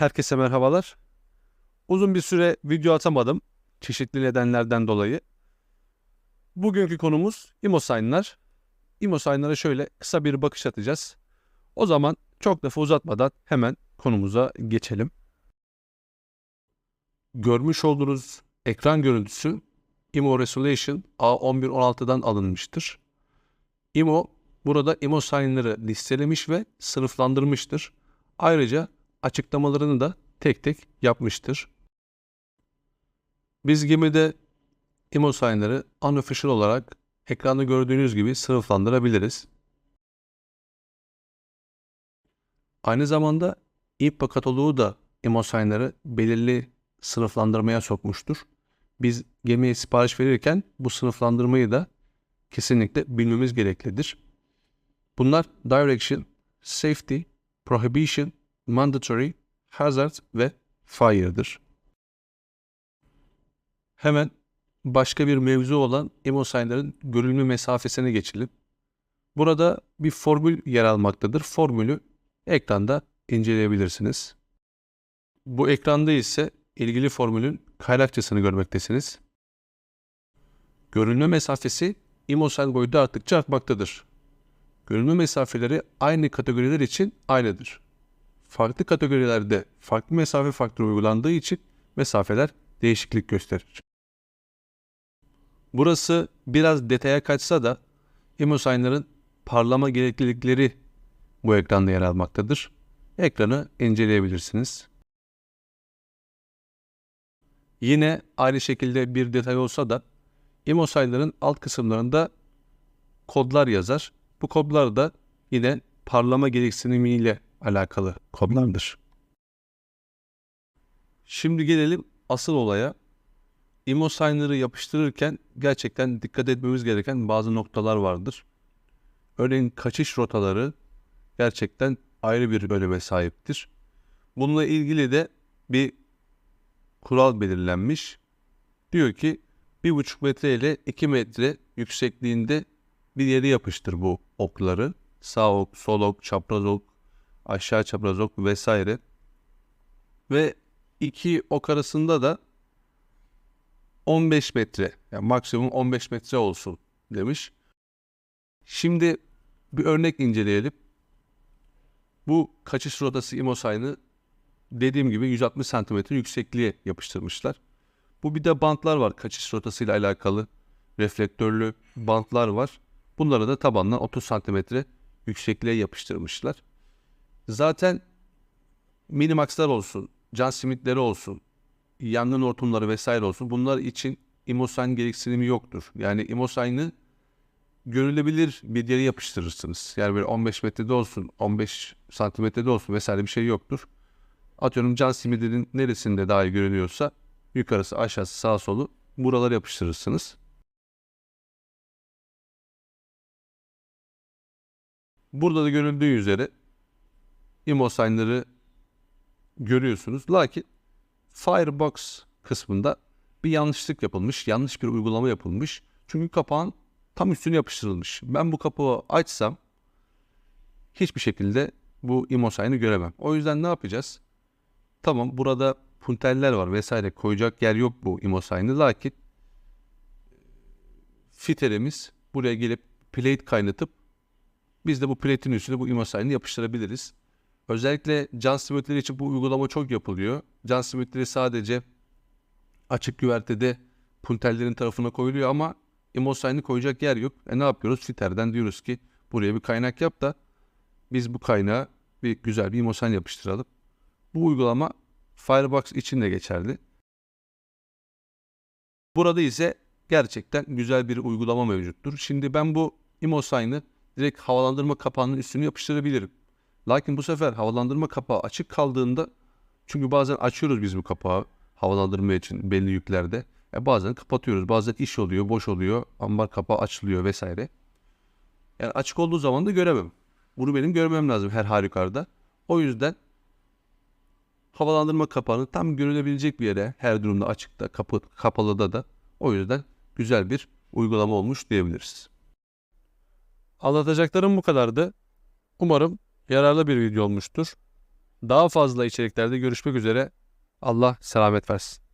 Herkese merhabalar. Uzun bir süre video atamadım çeşitli nedenlerden dolayı. Bugünkü konumuz ImoSign'lar. ImoSign'lara şöyle kısa bir bakış atacağız. O zaman çok lafı uzatmadan hemen konumuza geçelim. Görmüş olduğunuz ekran görüntüsü IMO Resolution A1116'dan alınmıştır. IMO burada ImoSign'ları listelemiş ve sınıflandırmıştır. Ayrıca açıklamalarını da tek tek yapmıştır. Biz gemide ImoSign'ları unofficial olarak ekranda gördüğünüz gibi sınıflandırabiliriz. Aynı zamanda İPA kataloğu da ImoSign'ları belirli sınıflandırmaya sokmuştur. Biz gemiye sipariş verirken bu sınıflandırmayı da kesinlikle bilmemiz gereklidir. Bunlar Direction, Safety, Prohibition, Mandatory, Hazard ve Fire'dır. Hemen başka bir mevzu olan ImoSign'ların görülme mesafesine geçelim. Burada bir formül yer almaktadır. Formülü ekranda inceleyebilirsiniz. Bu ekranda ise ilgili formülün kaynakçasını görmektesiniz. Görünme mesafesi ImoSign boyutu arttıkça artmaktadır. Görünme mesafeleri aynı kategoriler için aynıdır. Farklı kategorilerde farklı mesafe faktörü uygulandığı için mesafeler değişiklik gösterir. Burası biraz detaya kaçsa da ImoSign'ların parlama gereklilikleri bu ekranda yer almaktadır. Ekranı inceleyebilirsiniz. Yine aynı şekilde bir detay olsa da ImoSign'ların alt kısımlarında kodlar yazar. Bu kodlar da yine parlama gereksinimiyle alakalı kodlardır. Şimdi gelelim asıl olaya. ImoSign'ları yapıştırırken gerçekten dikkat etmemiz gereken bazı noktalar vardır. Örneğin kaçış rotaları gerçekten ayrı bir bölüme sahiptir. Bununla ilgili de bir kural belirlenmiş. Diyor ki 1,5 metre ile 2 metre yüksekliğinde bir yere yapıştır bu okları. Sağ ok, sol ok, çapraz ok, aşağı çapraz ok vesaire. Ve iki ok arasında da 15 metre, yani maksimum 15 metre olsun demiş. Şimdi bir örnek inceleyelim. Bu kaçış rotası ImoSign'ı dediğim gibi 160 santimetre yüksekliğe yapıştırmışlar. Bu bir de bantlar var kaçış rotasıyla alakalı. Reflektörlü bantlar var. Bunları da tabandan 30 santimetre yüksekliğe yapıştırmışlar. Zaten Minimax'lar olsun, John Smith'leri olsun, yangın hortumları vesaire olsun bunlar için ImoSign gereksinimi yoktur. Yani ImoSign'ı görülebilir bir yere yapıştırırsınız. Yani böyle 15 metrede olsun, 15 santimetrede olsun vesaire bir şey yoktur. Atıyorum John Smith'in neresinde daha iyi görünüyorsa yukarısı, aşağısı, sağ solu buralara yapıştırırsınız. Burada da görüldüğü üzere ImoSign'ları görüyorsunuz. Lakin Firebox kısmında bir yanlışlık yapılmış, yanlış bir uygulama yapılmış. Çünkü kapağın tam üstüne yapıştırılmış. Ben bu kapağı açsam hiçbir şekilde bu ImoSign'ı göremem. O yüzden ne yapacağız? Tamam burada punteller var vesaire koyacak yer yok bu ImoSign'ı. Lakin fiteremiz buraya gelip plate kaynatıp biz de bu plate'in üstüne bu ImoSign'ı yapıştırabiliriz. Özellikle John Smith'leri için bu uygulama çok yapılıyor. John Smith'leri sadece açık güvertede puntellerin tarafına koyuluyor ama ImoSign'ı koyacak yer yok. E ne yapıyoruz? Fiter'den diyoruz ki buraya bir kaynak yap da biz bu kaynağa bir güzel bir ImoSign yapıştıralım. Bu uygulama Firebox için de geçerli. Burada ise gerçekten güzel bir uygulama mevcuttur. Şimdi ben bu ImoSign'ı direkt havalandırma kapağının üstüne yapıştırabilirim. Lakin bu sefer havalandırma kapağı açık kaldığında çünkü bazen açıyoruz biz bu kapağı havalandırma için belli yüklerde. E bazen kapatıyoruz. Bazen iş oluyor, boş oluyor. Ambar kapağı açılıyor vesaire. Yani açık olduğu zaman da göremem. Bunu benim görmem lazım her halükarda. O yüzden havalandırma kapağını tam görülebilecek bir yere her durumda açıkta, kapı, kapalıda da o yüzden güzel bir uygulama olmuş diyebiliriz. Anlatacaklarım bu kadardı. Umarım yararlı bir video olmuştur. Daha fazla içeriklerde görüşmek üzere. Allah selamet versin.